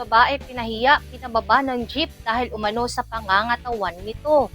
babae pinahiya, pinababa ng jeep dahil umano sa pangangatawan nito.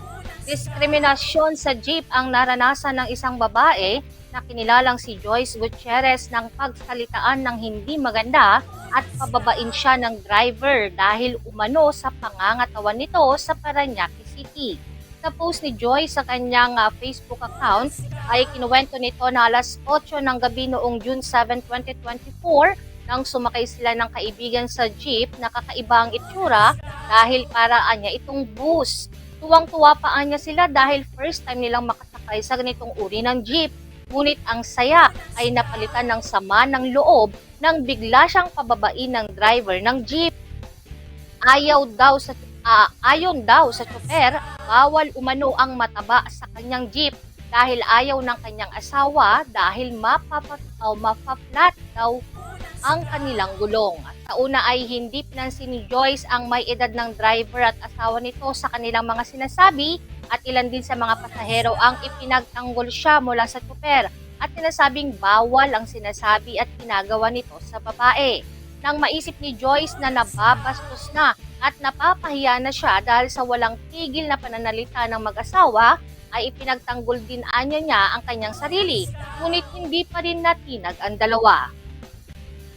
Diskriminasyon sa jeep ang naranasan ng isang babae na kinilalang si Joyce Gutierrez ng pagsalitaan ng hindi maganda at pababain siya ng driver dahil umano sa pangangatawan nito sa Paranaque City. Sa post ni Joyce sa kanyang ah, Facebook account ay kinuwento nito na alas 8 ng gabi noong June 7, 2024 nang sumakay sila ng kaibigan sa jeep na kakaiba ang itsura dahil paraan niya itong bus. Tuwang-tuwa pa niya sila dahil first time nilang makasakay sa ganitong uri ng jeep. Ngunit ang saya ay napalitan ng sama ng loob nang bigla siyang pababain ng driver ng jeep. Ayaw daw sa ah, ayon daw sa tsoper, bawal umano ang mataba sa kanyang jeep dahil ayaw ng kanyang asawa dahil mapapa, o mapaflat daw ang kanilang gulong. At sa una ay hindi pinansin ni Joyce ang may edad ng driver at asawa nito sa kanilang mga sinasabi at ilan din sa mga pasahero ang ipinagtanggol siya mula sa tsoper at sinasabing bawal ang sinasabi at ginagawa nito sa babae. Nang maisip ni Joyce na nababastos na at napapahiya na siya dahil sa walang tigil na pananalita ng mag-asawa, ay ipinagtanggol din anya niya ang kanyang sarili, ngunit hindi pa rin natinag ang dalawa.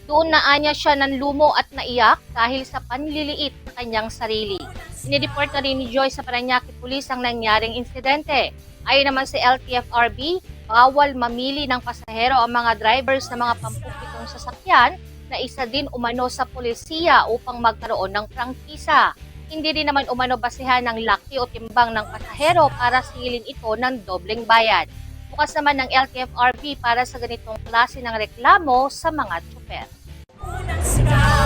Doon na anya siya ng lumo at naiyak dahil sa panliliit sa kanyang sarili. Inireport na rin ni Joyce sa Paranaque Police ang nangyaring insidente. Ayon naman sa LTFRB, bawal mamili ng pasahero ang mga drivers ng mga pampublikong sasakyan na isa din umano sa polisiya upang magkaroon ng prangkisa. Hindi rin naman umano basihan ng laki o timbang ng pasahero para singilin ito ng dobleng bayad. Bukas naman ng LTFRB para sa ganitong klase ng reklamo sa mga tsuper. Unang sigaw!